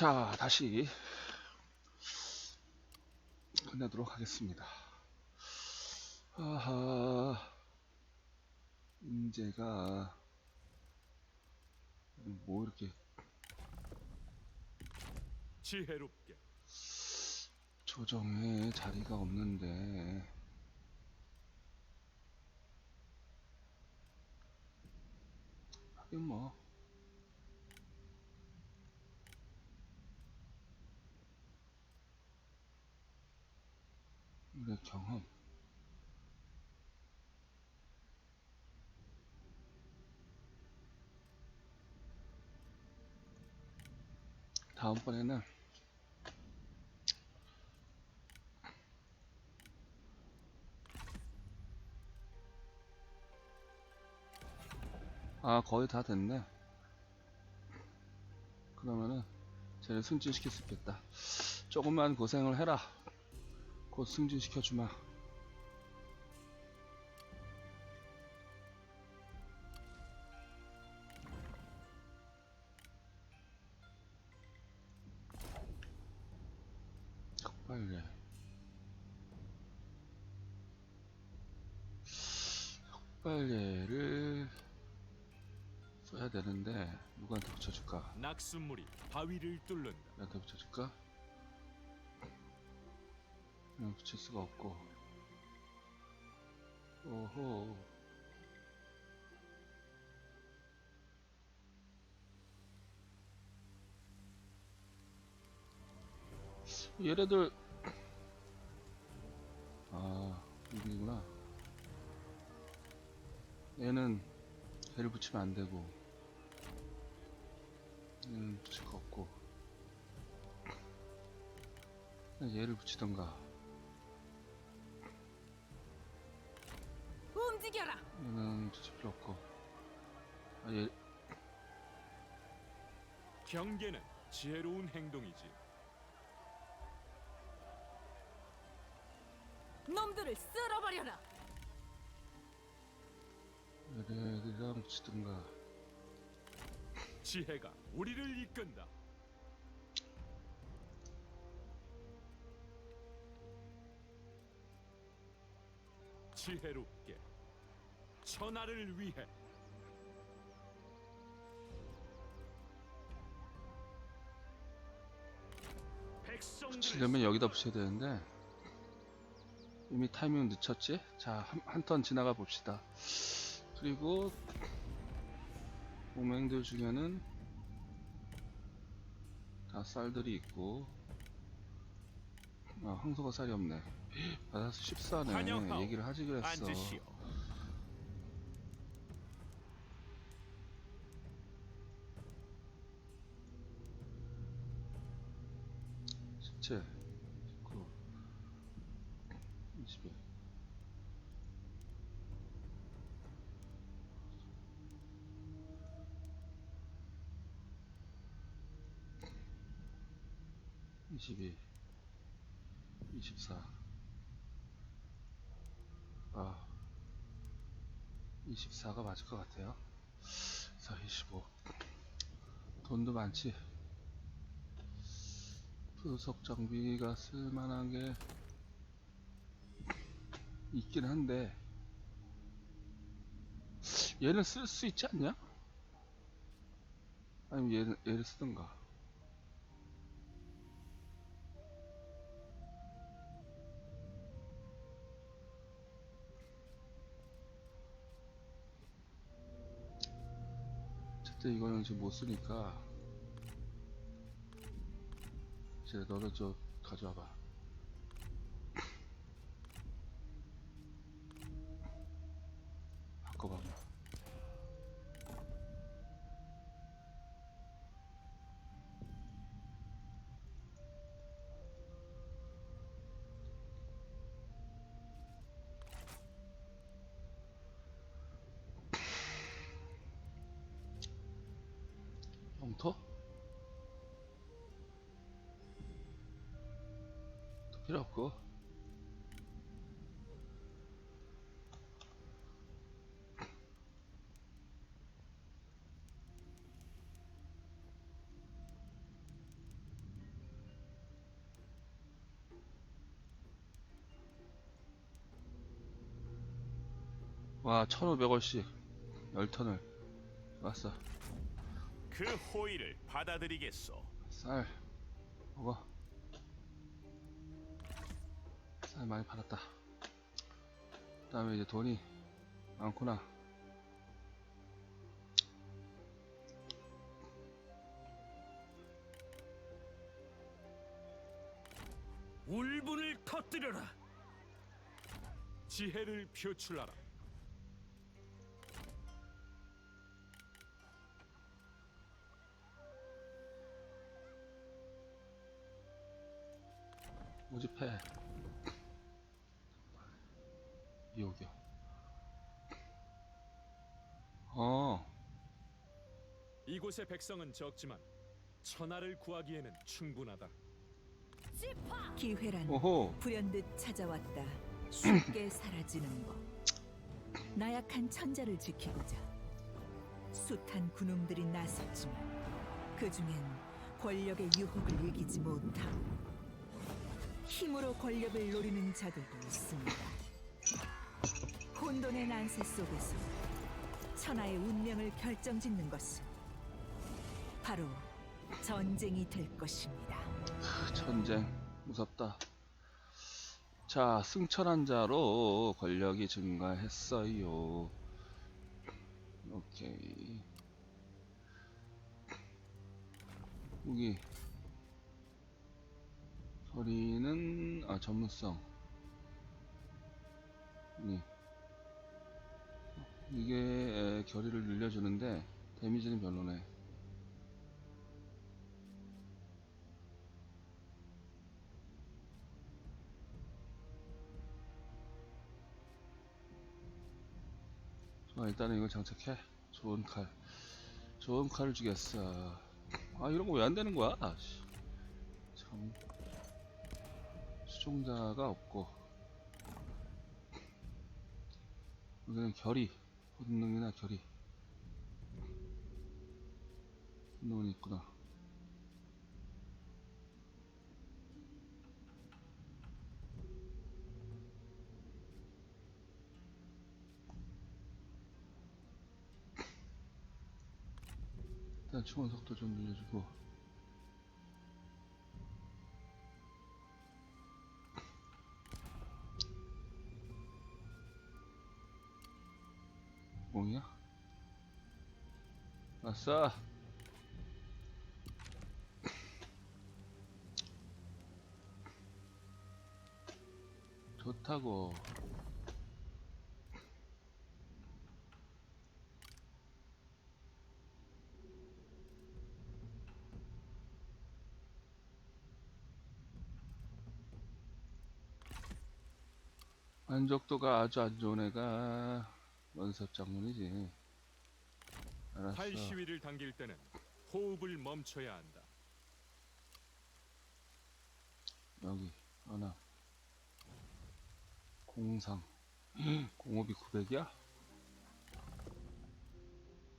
자, 다시 끝내도록 하겠습니다. 아하, 문제가 뭐 이렇게 지혜롭게 조정에 자리가 없는데 하긴 뭐 우리 경험. 다음번에는 아 거의 다 됐네. 그러면은 쟤를 승진시킬 수 있겠다. 조금만 고생을 해라 곧 승진시켜 주마 흑발레 흑발레를 써야 되는데 누구한테 붙여줄까? 낙숫물이 바위를 뚫는다. 나한테 붙여줄까? 붙일 수가 없고. 오호. 얘네들 아 이구나. 얘는 걔를 붙이면 안 되고 얘는 붙일 거 없고. 얘를 붙이던가 얘는 붙일 필요 없고 아, 얘 경계는 지혜로운 행동이지. 놈들을 쓸어버려라. 얘네들이랑 붙이던가 지혜가 우리를 이끈다. 지혜롭게 천하를 위해 붙이려면 여기다 붙여야 되는데 이미 타이밍 늦췄지? 자, 한 턴 지나가 봅시다. 그리고 동맹들 중에는 다 쌀들이 있고 아, 황소가 쌀이 없네. 받아서 14네. 환영하오. 얘기를 하지 그랬어. 앉으시오. 십칠, 십구, 이십일. 이십이, 이십사. 아, 24가 맞을 것 같아요. 그래서 25. 돈도 많지. 부속 장비가 쓸만한 게 있긴 한데 얘는 쓸 수 있지 않냐? 아니면 얘는 얘를 쓰던가 어쨌든 이거는 지금 못 쓰니까 이제 너는 저 가져와봐. 바꿔봐봐. 엉터? 필요 없고. 와 1500원씩. 10턴을. 왔어. 그 호의를 받아들이겠소. 쌀 먹어. 많이 팔았다 그 다음에 이제 돈이 많구나 울분을 터뜨려라. 지혜를 표출하라. 모집해 이호교 어 이곳의 백성은 적지만 천하를 구하기에는 충분하다. 기회란 오호 불현듯 찾아왔다. 쉽게 사라지는 법. 나약한 천자를 지키고자 숱한 군웅들이 나섰지만 그 중엔 권력의 유혹을 이기지 못하고 힘으로 권력을 노리는 자들도 있습니다. 혼돈의 난세 속에서 천하의 운명을 결정짓는 것은 바로 전쟁이 될 것입니다. 전쟁 무섭다. 자 승천한 자로 권력이 증가했어요. 오케이. 무기. 소리는 아 전문성. 무기 이게 에, 결의를 늘려주는데 데미지는 별로네. 좋아 일단은 이걸 장착해. 좋은 칼. 좋은 칼을 주겠어. 아 이런 거 왜 안 되는 거야? 아, 씨. 참. 수종자가 없고. 여기는 결이 본능이나 결이 본능은 있구나. 일단 충원 속도 좀 늘려주고 뭐야? 아싸 좋다고. 만족도가 아주 안 좋은 애가 원섭 장군이지. 알았어. 팔 시위를 당길 때는 호흡을 멈춰야 한다. 여기 하나. 공상. 공업이 900이야?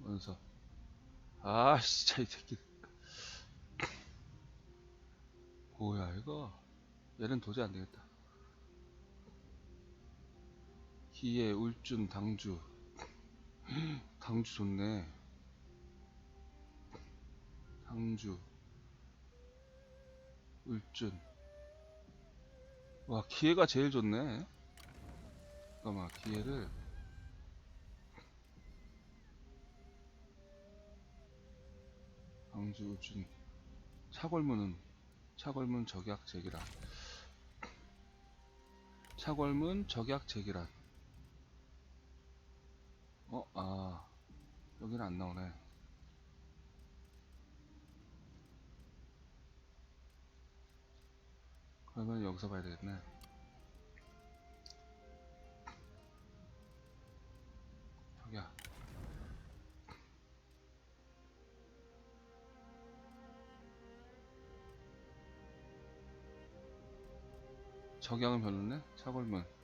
원서 아 진짜 이 새끼. 뭐야 이거? 얘는 도저히 안되겠다 기예 울준 당주. 당주 좋네. 당주. 울준. 와 기회가 제일 좋네. 잠깐만 기회를. 광주 우준. 차골문은 차골문 적약 제기란. 차골문 적약 제기란 어? 아 여기는 안 나오네. 그러면 여기서 봐야 되겠네. 저기야. 적양은 별로네? 차골문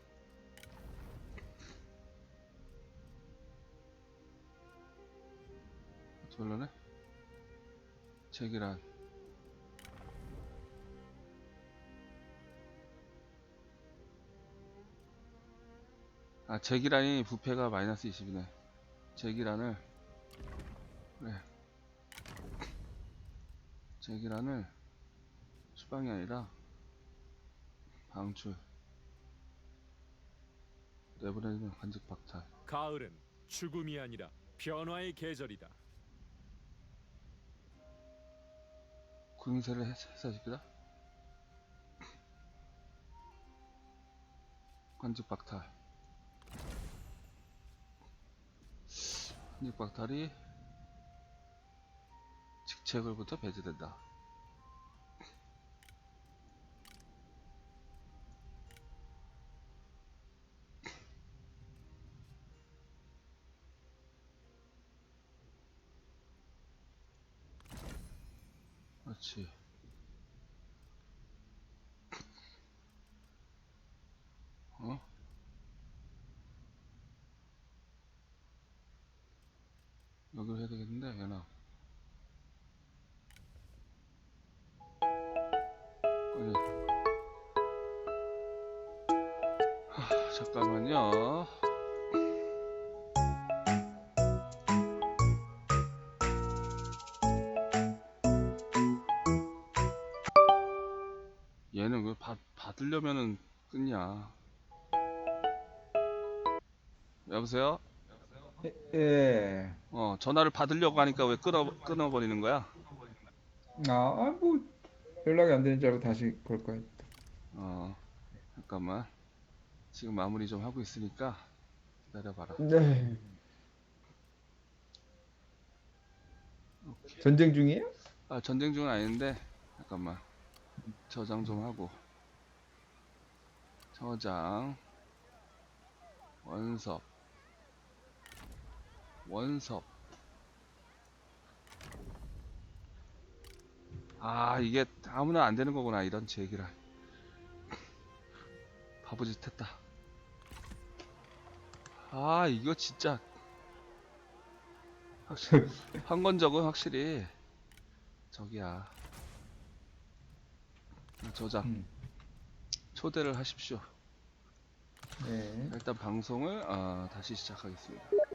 별로네 제기란. 아 제기란이 부패가 마이너스 20이네. 제기란을 그래. 제기란을 수방이 아니라 방출. 내보내는 관직 박탈. 가을은 죽음이 아니라 변화의 계절이다. 구인세를 해사시키다? 관직 박탈. 관직 박탈이 직책을부터 배제된다 여기로 해야 되겠는데 하, 잠깐만요. 얘는 왜 받, 받으려면은 끊냐? 여보세요? 예. 어 전화를 받으려고 하니까 왜 끊어 끊어버리는 거야? 아, 아, 뭐 연락이 안 되는 줄 알고 다시 걸 거예요. 어 잠깐만 지금 마무리 좀 하고 있으니까 기다려봐라 네. 전쟁 중이에요? 아 전쟁 중은 아닌데 잠깐만 저장 좀 하고 저장 원섭 원섭 아 이게 아무나 안 되는 거구나 이런 제기라 바보짓 했다. 아 이거 진짜. 확실히 황건적은 확실히. 저기야. 저장 음. 초대를 하십시오. 네. 일단 방송을 어, 다시 시작하겠습니다